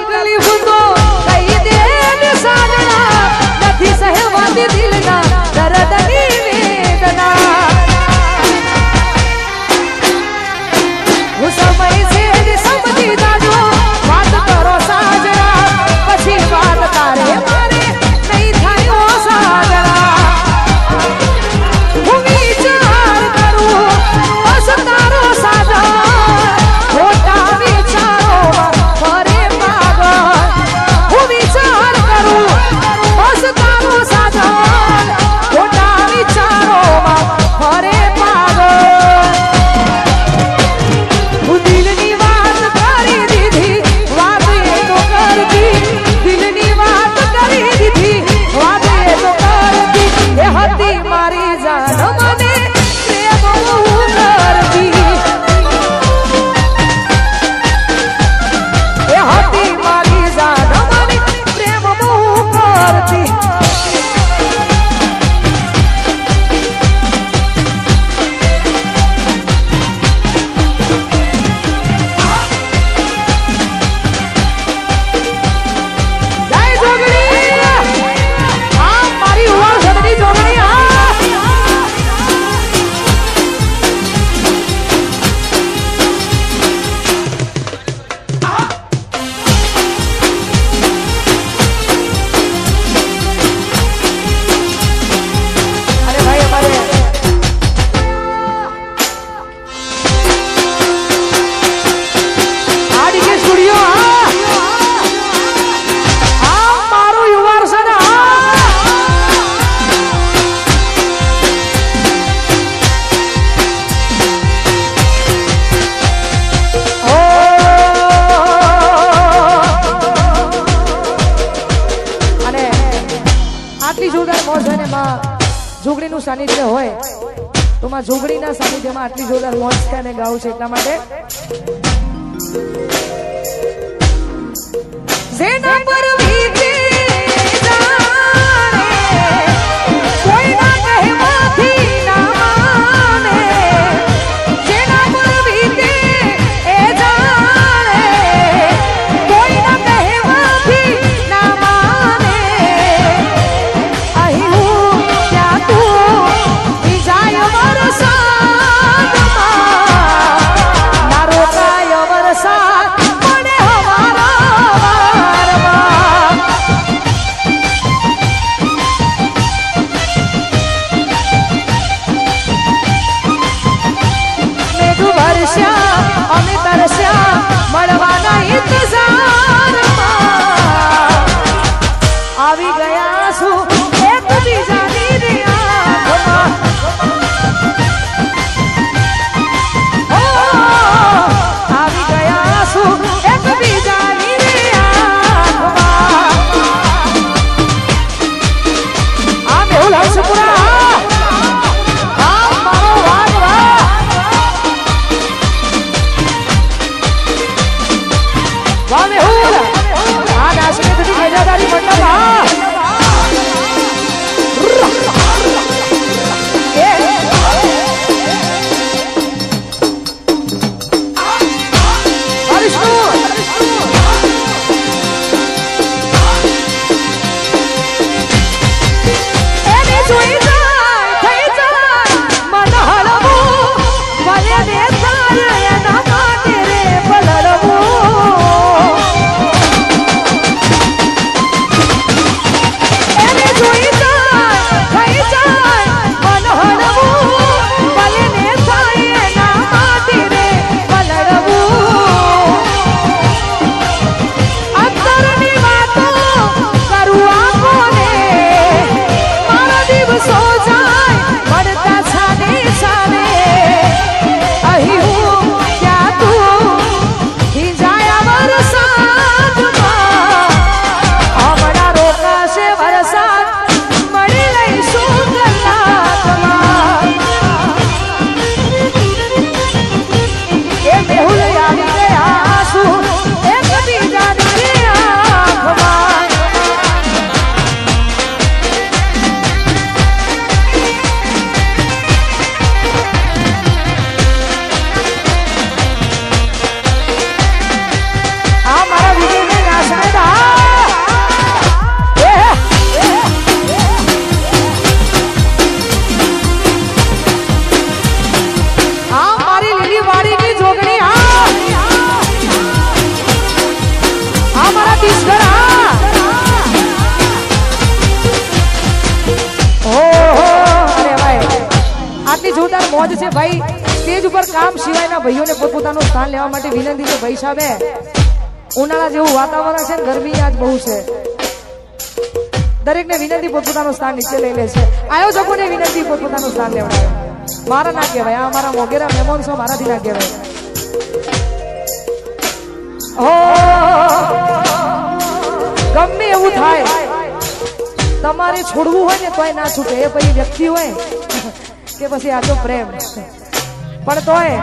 Bíblia જોરદાર લોન્ચ અને ગાવું છે એટલા માટે લેવા માટે વિનંતી છે, ભાઈ સાહેબ, ઉનાળા જેવું વાતાવરણ છે ને ગરમી આજ બહુ છે. દરેકને વિનંતી પોતપોતાનું સ્થાન નીચે લઈ લે છે. આયોજકોને વિનંતી પોતપોતાનું સ્થાન લેવડાવે. મારા ના કહેવાય, આ મારા મોગેરા મહેમાન છો, મારાથી ના કહેવાય. ગમે એવું થાય, તમારે છોડવું હોય ને તોય ના છૂટે. એ પછી વ્યક્તિ હોય કે પછી આ તો પ્રેમ. પણ તોય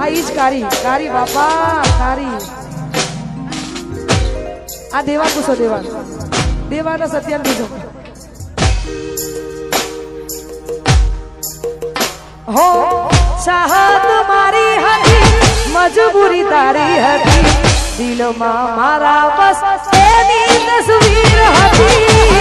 આ ઈ કારી કારી, બાપા, કારી. આ દેવા પૂછો, દેવા. દેવાના સત્યાન પૂછો હો સાહત મારી હતી, મજબૂરી તારી હતી. દિલમાં મારા બસ એની તસવીર હતી.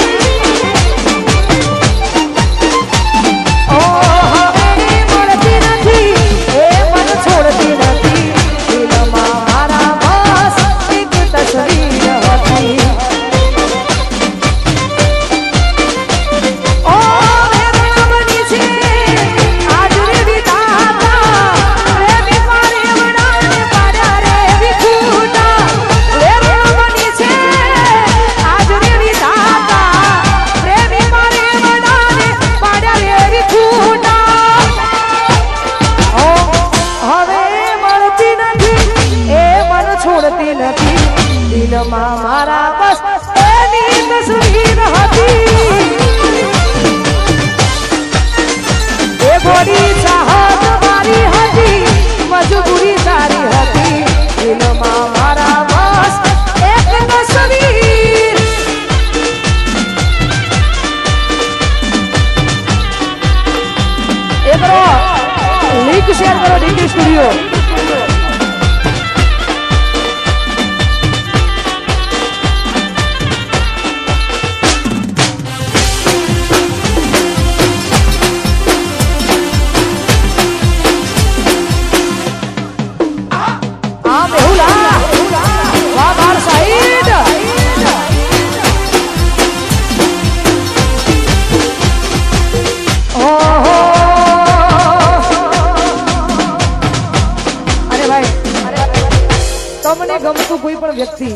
ગમતું કોઈ પણ વ્યક્તિ,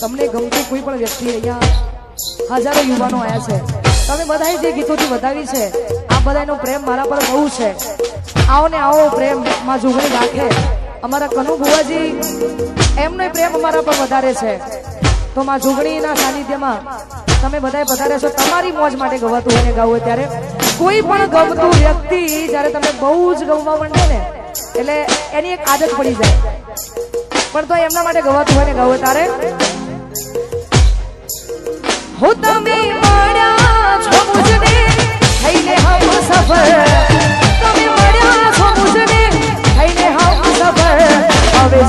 તમને ગમતું કોઈ પણ વ્યક્તિ અહીંયા હજારો યુવાનો આવ્યા છે. તમે બધાએ જે ગીતોથી વધાવી છે, આ બધાનો પ્રેમ મારા પર બહુ છે. આવો ને આવો પ્રેમમાં જોગણી રાખે. અમારા કનુ એમનો પ્રેમ અમારા પર વધારે છે. તો માં જોગણીના સાનિધ્યમાં તમે બધાએ પધાર્યા છો. તમારી મોજ માટે ગવાતું હોય ને ગાવું ત્યારે કોઈ પણ ગમતું વ્યક્તિ જ્યારે તમે બહુ જ ગમવા માંડે ને, એટલે એની એક આદત પડી જાય. પણ તો એમના માટે ગવાતું હોય ને ગાવું તારે? હો તમે મળ્યા સફર. હવે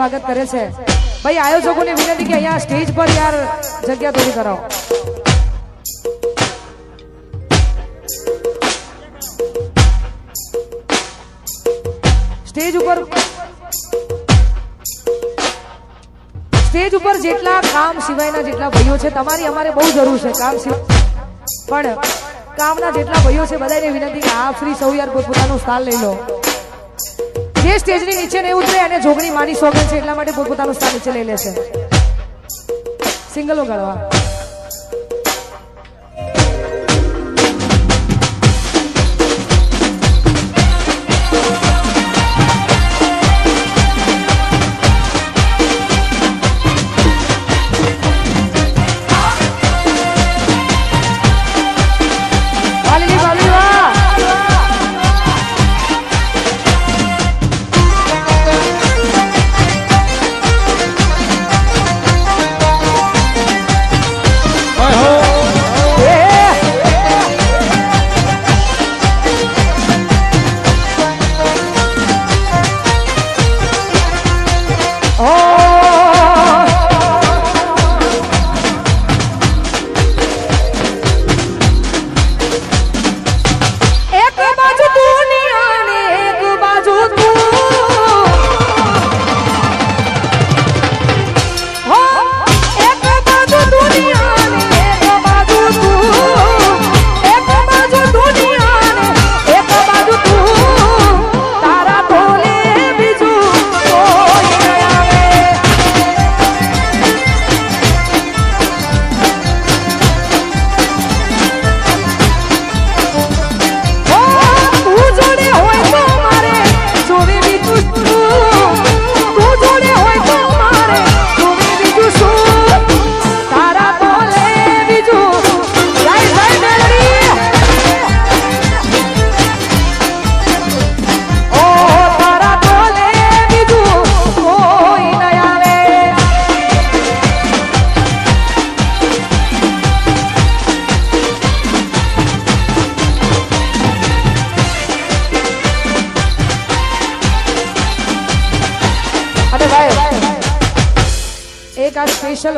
સ્વાગત કરે છે. ભાઈ, આયોજકોને વિનંતી કે અહીંયા સ્ટેજ પર યાર જગ્યા થોડી કરાવો. સ્ટેજ ઉપર સ્ટેજ ઉપર જેટલા કામ સિવાયના જેટલા ભાઈઓ છે, તમારી અમારે બહુ જરૂર છે કામ સિવાય. પણ કામના જેટલા ભાઈઓ છે, બધાને વિનંતી કે આ ફ્રી સૌ યાર પોતપોતાનું સ્થાન લઈ લો. જે સ્ટેજની નીચે નહીં ઉતરે અને જોગણી માની સોગન છે, એટલા માટે પોતપોતાનું સ્થાન નીચે લઈ લેશે. સિંગલો ગળવા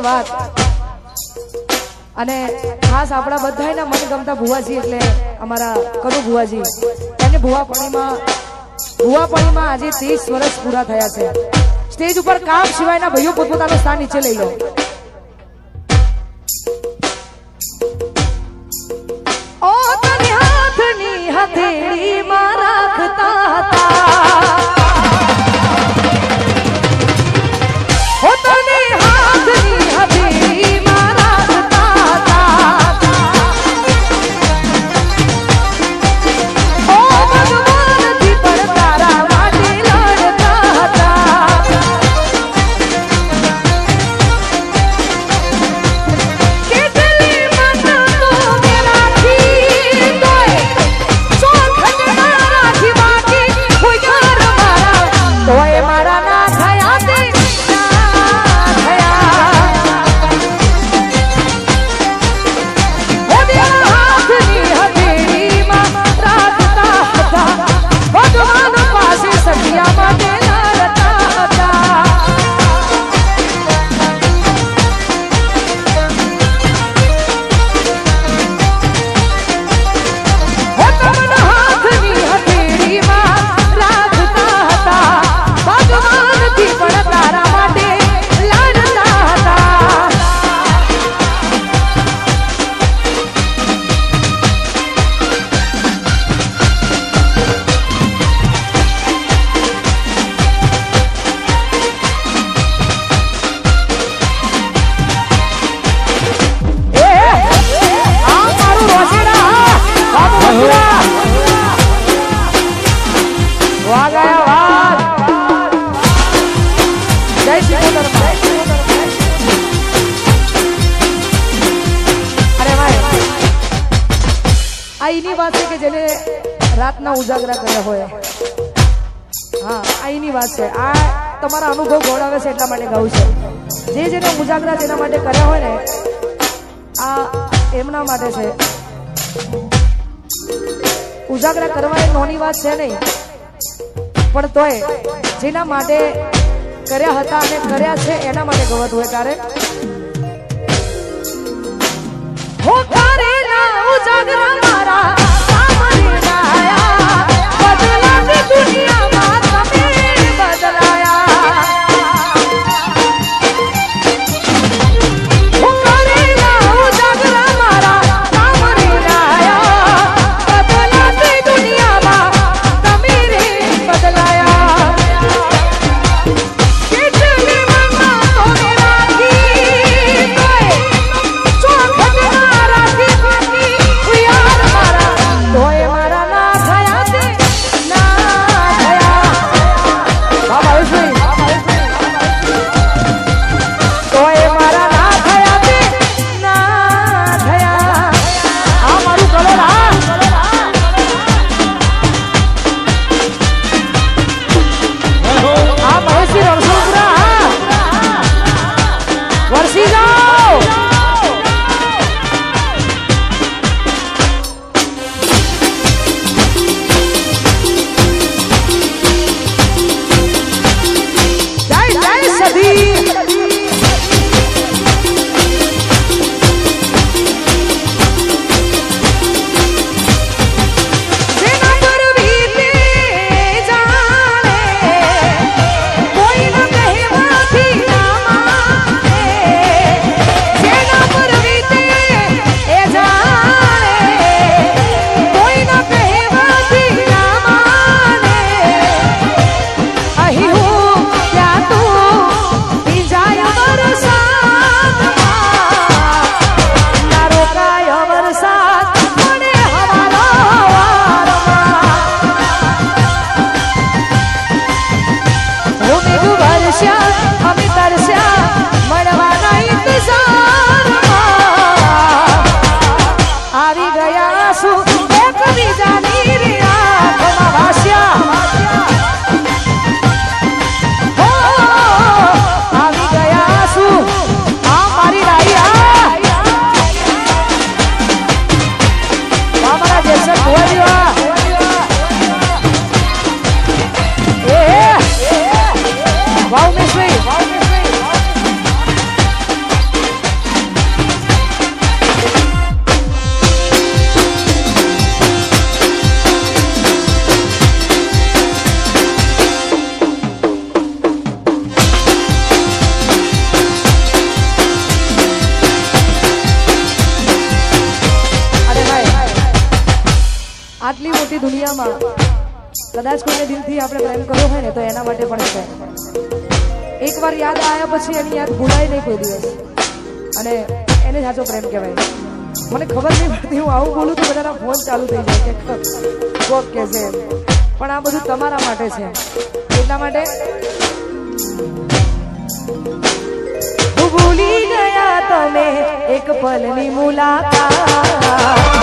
વાત. અને ખાસ આપણા બધાના મનગમતા ભુવાજી એટલે અમારા કડુ ભુવાજી. એને ભુવાપણીમાં ભુવાપણીમાં આજે ત્રીસ વર્ષ પૂરા થયા છે. સ્ટેજ ઉપર કામ સિવાયના ભાઈઓ પોતપોતાનું સ્થાન નીચે લઈ લો. ઓ તને હાથની હથેળી રાખતા રાતના ઉજાગરા કર્યા હોય. હા, આ એની વાત છે. આ તમારા અનુભવ ગોળાવે છે એટલા માટે ગાવું છે. જે જેને ઉજાગરા જેના માટે કર્યા હોય ને, આ એમના માટે છે. ઉજાગરા કરવા એ નોની વાત છે નહીં. પણ તોય જેના માટે કર્યા હતા અને કર્યા છે એના માટે ગવત હોય તારે? હો કરેલા ઉજાગરા પછી એની યાદ ભૂલાય નહીં કોઈ દિવસ. અને એને સાચો પ્રેમ કહેવાય. મને ખબર નહીં પડતી, હું આવું બોલું તો બધાના ફોન ચાલુ થઈ જાય કે કોક કે છે પણ આ બધું તમારા માટે છે. એટલા માટે ભૂલી ગયા તમે એક પલની મુલાકાત.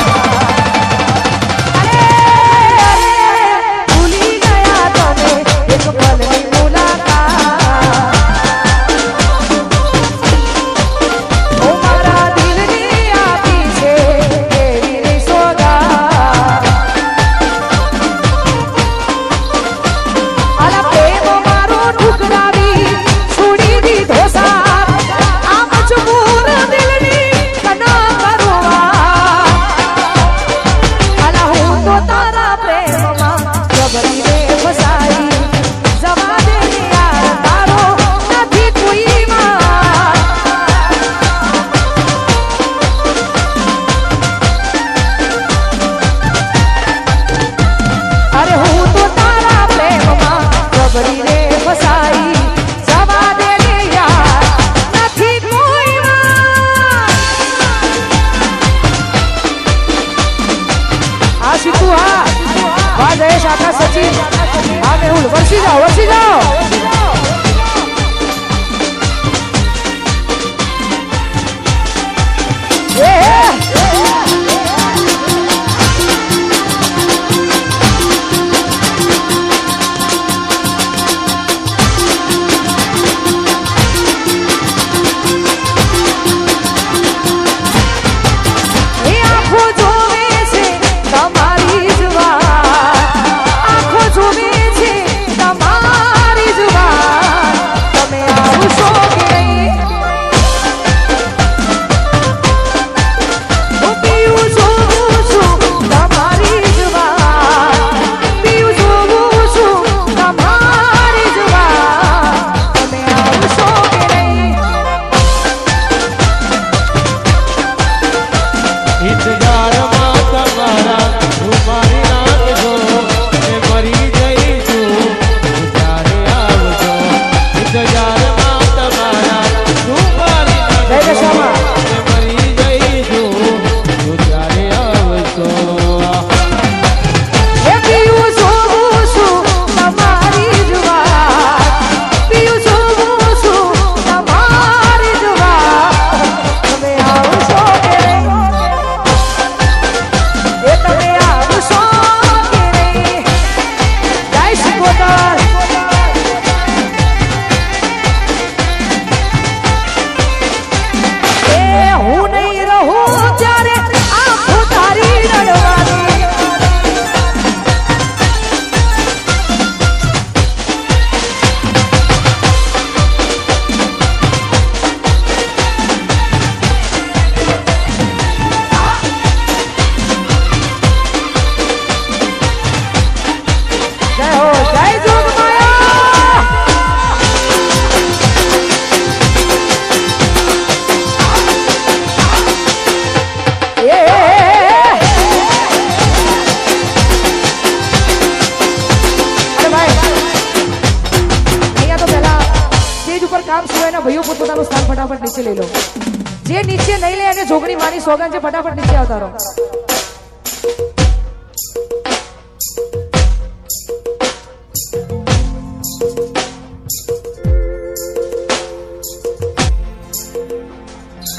મારી સોગન છે, ફટાફટ નીચે આવતા રહો.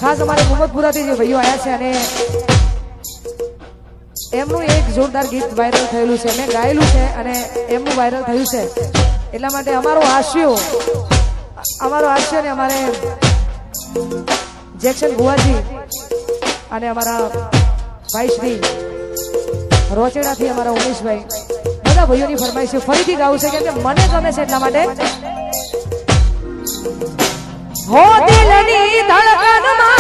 ખાસ અમારે મોહમ્મદપુરાથી જે ભાઈઓ આવ્યા છે અને એમનું એક જોરદાર ગીત વાયરલ થયેલું છે. મેં ગાયેલું છે અને એમનું વાયરલ થયું છે. એટલા માટે અમારો હાસ્યો અમારો હાસ્ય ને અમારે જેક્શન ભુવાજી અને અમારા ભાઈશ્રી રોચેડાથી અમારા ઉમેશભાઈ. બધા ભાઈઓની છે, ફરીથી ગાવું છે, કેમ કે મને ગમે છે એટલા માટે. હો દિલની ધડકનમાં